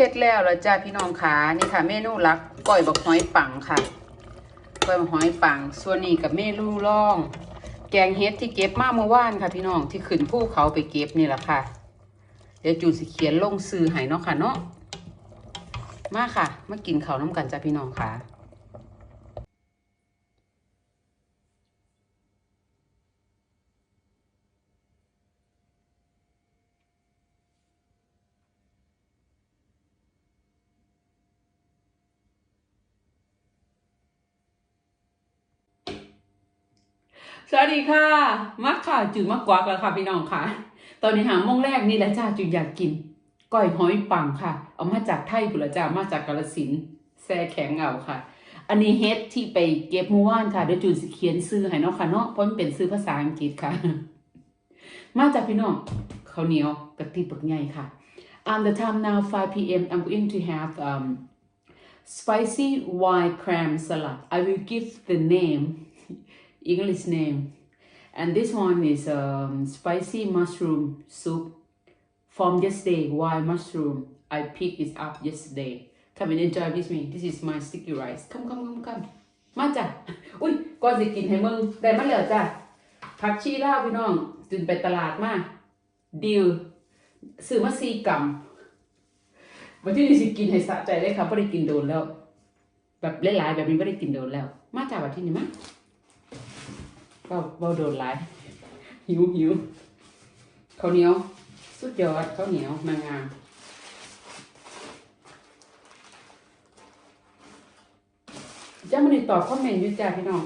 เฮ็ดแล้วแล้วจ้าพี่น้องขานี่ค่ะ เมนูหลักก้อยบักหอยปังค่ะก้อยบักหอยปัง ส่วนนี้กับเมนูร่อง แกงเฮ็ดที่เก็บมาเมื่อวานค่ะ พี่น้องที่ขึ้นภูเขาไปเก็บนี่แหละค่ะ เดี๋ยวจูนสิเขียนลงซื้อให้เนาะค่ะเนาะมาค่ะ มากินข้าวน้ำกันจ้าพี่น้องค่ะ สวัสดีค่ะ มักค่ะจืดมากกว่าแล้วค่ะพี่น้องค่ะ ตอนนี้หาโมงแรกนี่แหละจ้าจืดอยากกินก้อยหอยปังค่ะ เอามาจากไทยพุ่นละจ้ามาจากกาลสินแซ่แข็งเอาค่ะ อันนี้เฮ็ดที่ไปเก็บมื่อวานค่ะเดี๋ยวจูนสิเขียนซื้อให้เนาะค่ะเนาะเพราะมันเป็นซื้อภาษาอังกฤษค่ะ มาจากพี่น้องข้าวเหนียวกะทิปักใหญ่ค่ะ Um, the time now 5 p.m. I'm going to have um, spicy white cram salad. I will give the name, English name. And this one is um, spicy mushroom soup from yesterday. White mushroom. I picked it up yesterday. Come and enjoy with me. This is my sticky rice. Come, come, come, come. มาจ้ะ อุ้ยก่อนสิกินให้มึงได้มาแล้วจ้ะ ผักชีลาวพี่น้องจึงไปตลาดมา ดิวซื้อมาสี่กำวันที่นี่สิกินให้สะใจได้ค่ะไม่ได้กินโดนแล้ว แบบหลายๆแบบนี้ไม่ได้กินโดนแล้ว มาจากวันที่นี่มั้ ยก็เบาโดนหลาย หิวหิวข้าวเหนียว สุดยอดข้าวเหนียวนางงามจะมาในตอบคอมเมนต์อยู่จ้าพี่น้อง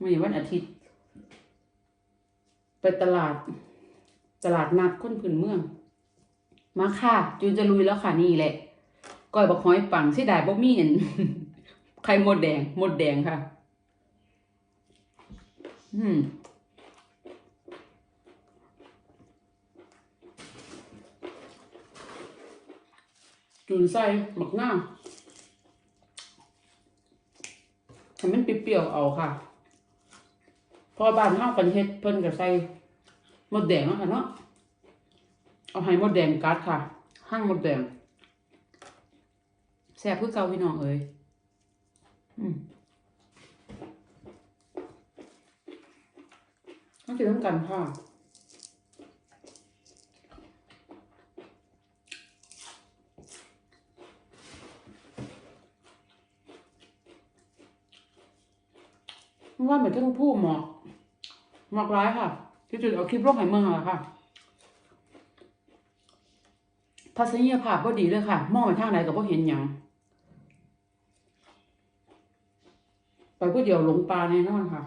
ม่วันอาทิตย์ ไปตลาด ตลาดนัดคนพื้นเมือง มาค่ะ จูนจะลุยแล้วค่ะนี่แหละก้อยบักหอยปังเสียดายบ่มีเห็น ไข่มดแดงหมดแดงค่ะ อืมจูนใส่หมักหน้าวให้มันเปรี้ยวๆเอาค่ะ พอบ้านเฮากันเฮ็ดเพิ่นก็ใส่มดแดงเนาะค่ะเนาะ เอาให้มดแดงกัดค่ะห้างมดแดงแซ่บเพื่อเกาพี่น้องเอ้ยอืมต้อง กินต้องกันค่ะว่าเหมือนที่เขาพูดหมอกหมอกร้ายค่ะ ที่จุดเอาคลิปโรคไหเมืองอะค่ะทัศนียภาพก็ดีเลยค่ะ มองไปทางไหนก็บ่เห็นหยังไปผู้เดียวหลงป่าแน่นอนค่ะ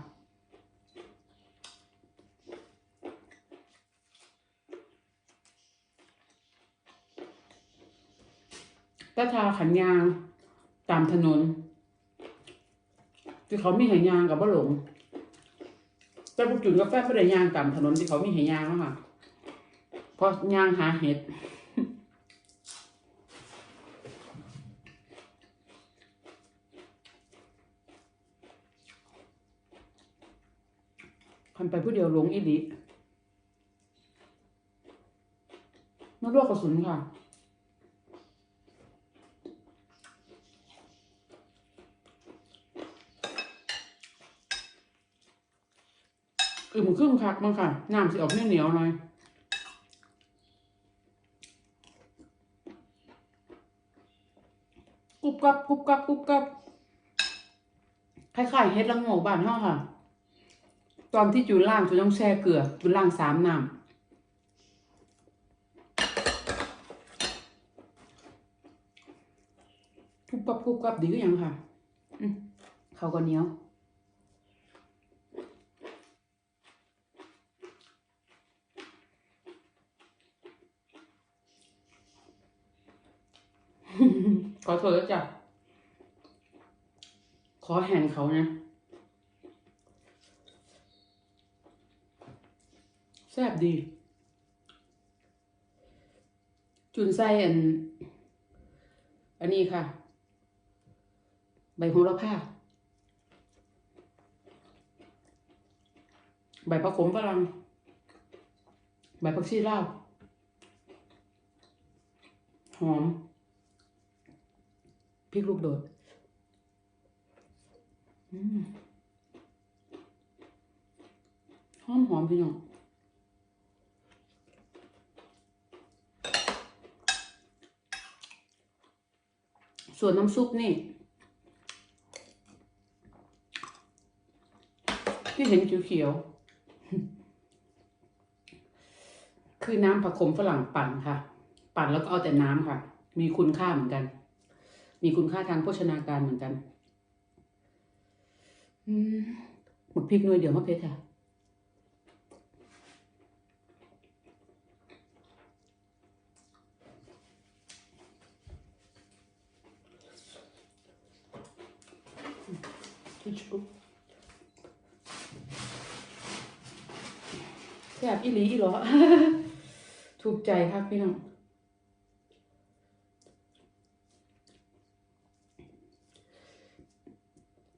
แต่ทาขันยางตามถนนที่เขามีไหยางกับว่าหลงแต่พวกจุดกาแฟไม่ได้ยางตามถนนที่เขามีไหยางแล้วค่ะเพราะยางหาเห็ดคันไปผู้เดียวหลงอีหลีนรวกกระสุนค่ะ อึมครึ่งคักมั้งค่ะ น้ำสิออกเหนียวๆหน่อยกรุบกรับกรุบกรับกรุบกรับคล้ายๆเฮ็ดละโงกบ้านเฮาค่ะ ตอนที่จูนล่างจูนต้องแช่เกลือจูนล่างสามน้ำกรุบกรับกรุบกรับดีก็ยังค่ะ เขาก็เหนียว ขอโทษแล้วจ้ะขอแหนเขานะแซ่บดี จุนไส้อัน อันนี้ค่ะ ใบโหระพาใบผักขมฝรั่งใบผักชีลาวหอม พริกลูกโดดหอมหอมพี่น้องส่วนน้ำซุปนี่ ที่เห็นเขียวๆคือน้ำผักขมฝรั่งปั่นค่ะ ปั่นแล้วก็เอาแต่น้ำค่ะ มีคุณค่าเหมือนกัน มีคุณค่าทางโภชนาการเหมือนกันอืมหมกพริกหน่วยเดียวมะเพชรค่ะทิชชู่แซ่บอีหลีอีหรอ ถูกใจครับพี่น้อง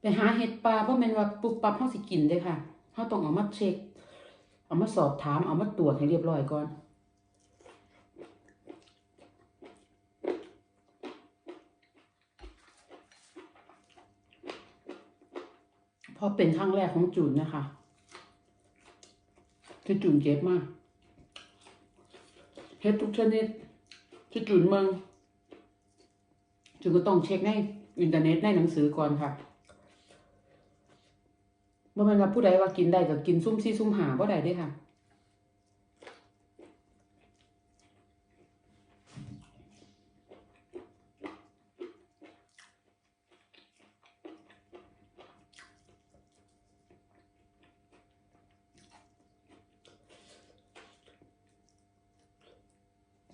ไปหาเห็ดปลาเพราะม่นว่าปุ๊บปั๊บเฮาสิกินได้ค่ะเฮาต้องเอามาเช็ค เอามาสอบถามเอามาตรวจให้เรียบร้อยก่อนเพราะเป็นครั้งแรกของจูนนะคะที่จูนเก็บมากเฮ็ดทุกชนิดที่จูนเมืองจูนก็ต้องเช็คในอินเทอร์เน็ตในหนังสือก่อนค่ะ เมื่อมันว่าผู้ใดว่ากินได้ก็กินซุ่มซี่ซุ่มหาบ่ได้เด้อค่ะ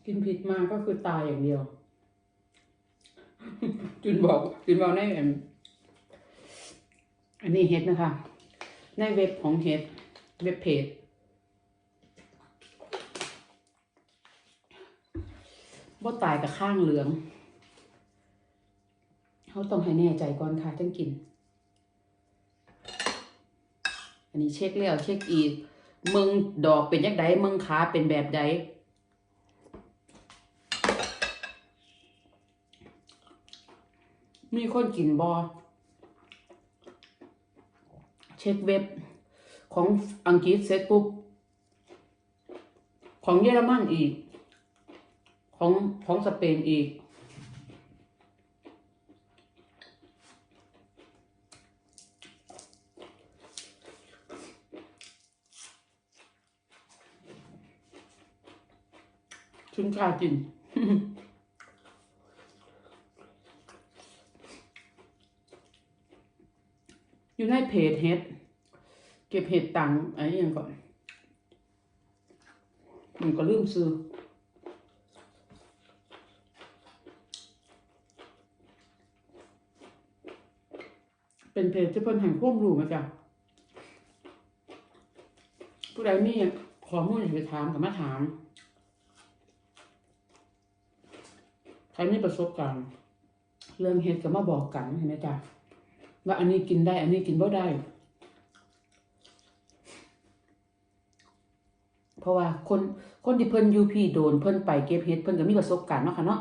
กินผิดมาก็คือตายอย่างเดียว จุนบอกจุนบอกในอันอันนี้เฮ็ดนะคะ ในเว็บของเฮดเว็บเพจบ่ตายกับข้างเหลือง เขาต้องให้แน่ใจก่อนค่ะจังกิน อันนี้เช็คแล้วเช็คอีก มึงดอกเป็นยังไงมึงขาเป็นแบบใดมีคนกินบอ เช็คเว็บของอังกฤษเสร็จปุ๊บ ของเยอรมันอีก ของของสเปนอีก ชุนกล้ากิน อยู่ในเพจเฮ็ด เก็บเห็ดตังอะไรอย่างก่อนมันก็ลืมซื้อเป็นเพจที่เพิ่นแห่งความรู้มาจ้ะผู้ใดมีข้อมูลอยากไปถามก็มาถาม ใครมีประสบการณ์ เรื่องเฮ็ดก็มาบอกกันเห็นไหมจ๊ะ ว่าอันนี้กินได้ อันนี้กินบ่ได้ เพราะว่าคนคนที่เพิ่นยูพีโดนเพิ่นไปเก็บเฮ็ดเพิ่นก็มีประสบการณ์เนาะค่ะเนาะ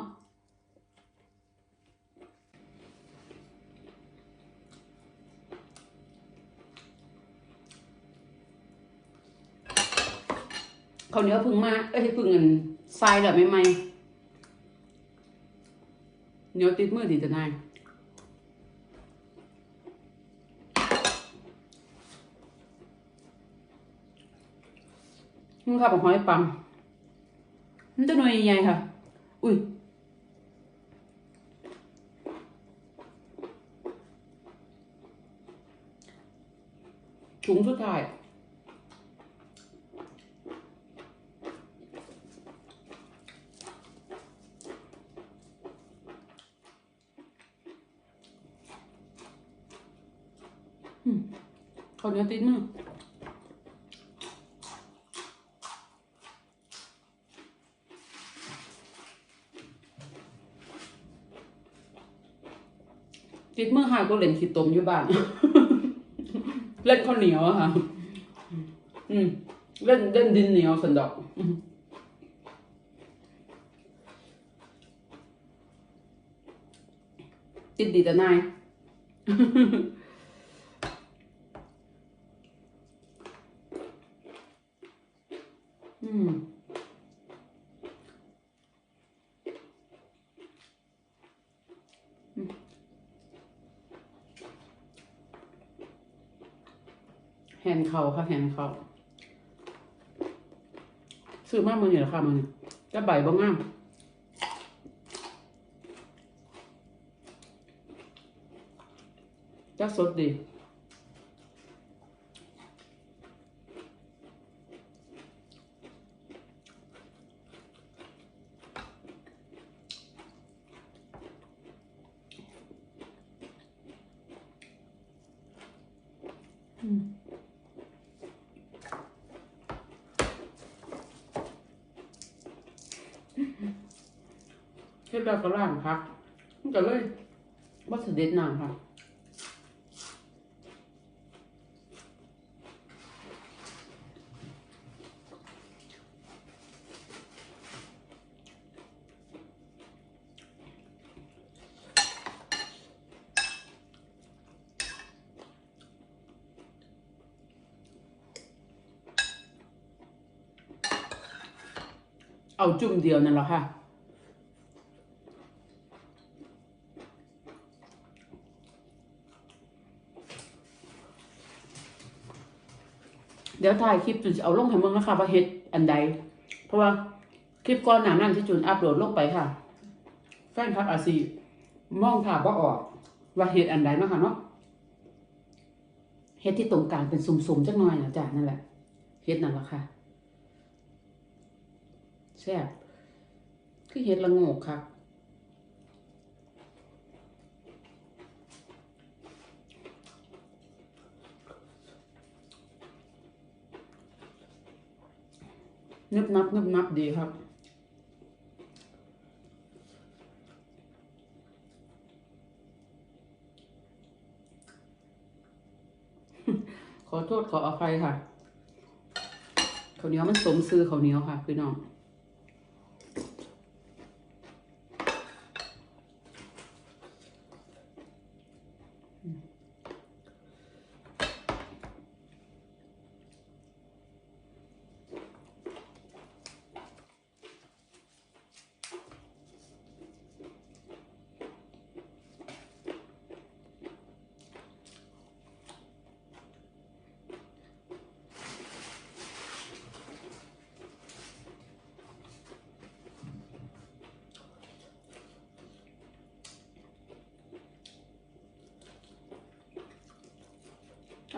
ข้าวเหนียวพึ่งมาเอ้ยพึ่งเงินทรายแบบใหม่ๆเหนียวติดมือดีจะนาย นี่ค่ะผมหอยปังมันจะหน่วยใหญ่ๆค่ะ อุ้ยถุงสุดท้ายอืมข้าเนียวติดมือิดเมื่อหายก็เล่นขีดตมอยู่บ้าน เล่นข้าวเหนียวอะค่ะเล่นเล่นดินเหนียวสันดอกติดดีแต่นาย เขาค่ะแทนเขาซื้อมากมือนี่แหรอค่ะมือนี่จะใบบ้งงามจะสดดี เฮ็ดแล้วก็ล่างพักมันก็เลยบ่สเด็ดน้ำค่ะ เอาจุ่มเดียวนั่นแหละค่ะ เดี๋ยวถ่ายคลิปจุนจะเอาลงให้เมืองนะคะว่าเฮ็ดอันใด เพราะว่าคลิปก่อนหน้านั้นที่จุนอัพโหลดลงไปค่ะ แฟนคลับอาซีมองภาพว่าออก ว่าเฮ็ดอันใดเนาะค่ะเนาะเฮ็ดที่ตรงกลางเป็นสุ่มๆจักหน่อยนะจ๊ะนั่นแหละเฮ็ดนั่นแหละค่ะ แซ่บคือเฮ็ดละโงกค่ะนึบนับนึบนับดีครับ ขอโทษขออภัยค่ะข้าวเหนียวมันสมซื้อข้าวเหนียวค่ะพี่น้อง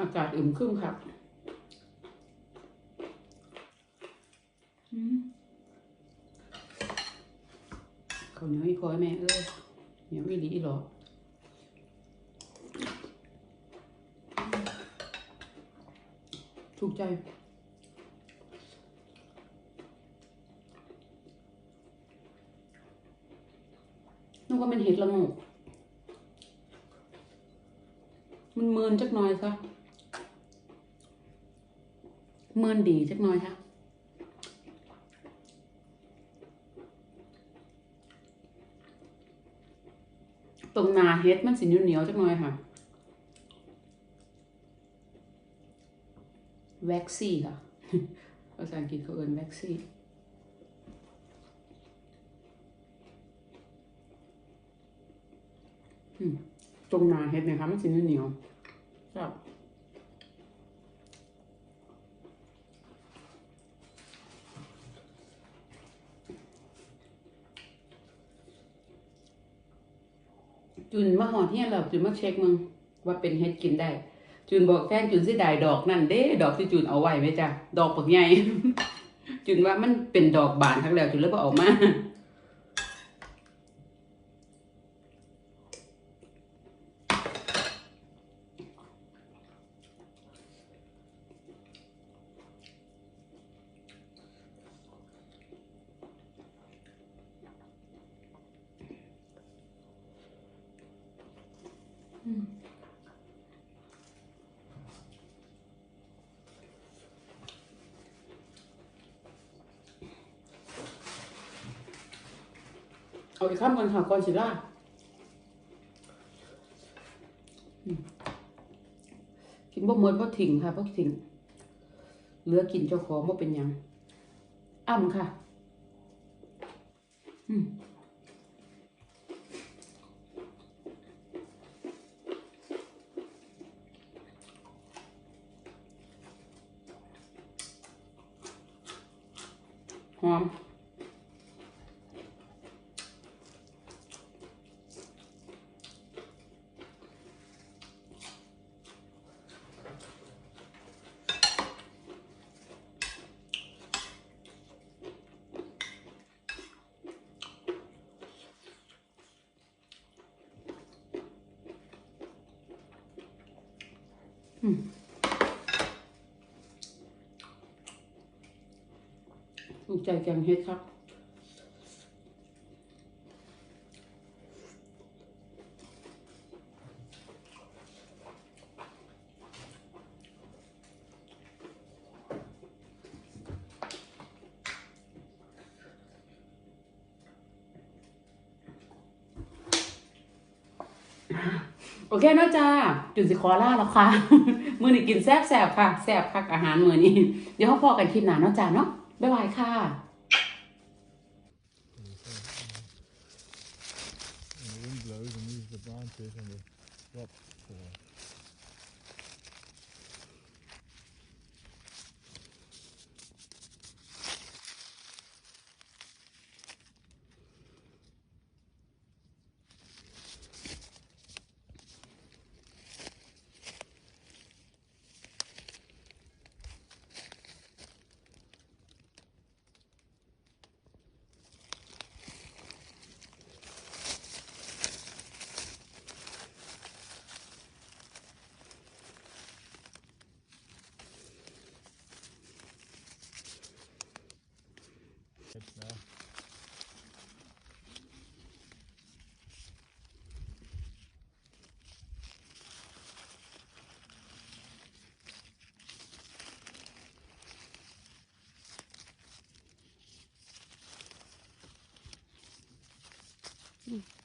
อากาศอึมครึมครับอืมข้าวเหนียวอีพอยแม่เอ้ยเหนียวอีหลีอีหรอถูกใจนึกว่ามันเห็ดละโงกมันเมินจักหน่อยซะ เมินดีจักหน่อยค่ะตรงนาเฮ็ดมันสิเหนียวๆจักหน่อยค่ะ แว็กซี่ค่ะ ภาษาอังกฤษเขาเอิ้นแว็กซี่ ตรงนาเฮ็ดเนะคะมันสิเหนียวๆครับ จุนมาหอดเฮียนแล้วจุนมาเช็คมึงว่าเป็นเฮ็ดกินได้ จุนบอกแฟนจุนสิได้ดอกนั่นเด้ ดอกที่จุนเอาไว้ไหมจ้ะดอกปักใหญ่จุนว่ามันเป็นดอกบานทั้งแล้วจุนเลยบ่เอกมา เอาอีกข้ามกันค่ะก่อนสิล่ากินบ่เมินบ่ถิ่งค่ะบ่ถิ่งเหลือกินเจ้าของบ่เป็นยัง อ่ำค่ะ อืม ห ถูกใจแกงเฮ็ดครับโอเคนาะจ้าจุดสิขอล่าแล้วค่ะ มือนี้กินแซ่บค่ะ แซ่บคักอาหารมือนี้ เดี๋ยวเราพอกันคลิปหน้าเนาะจ้าเนาะ บ๊ายบายค่ะ And the wind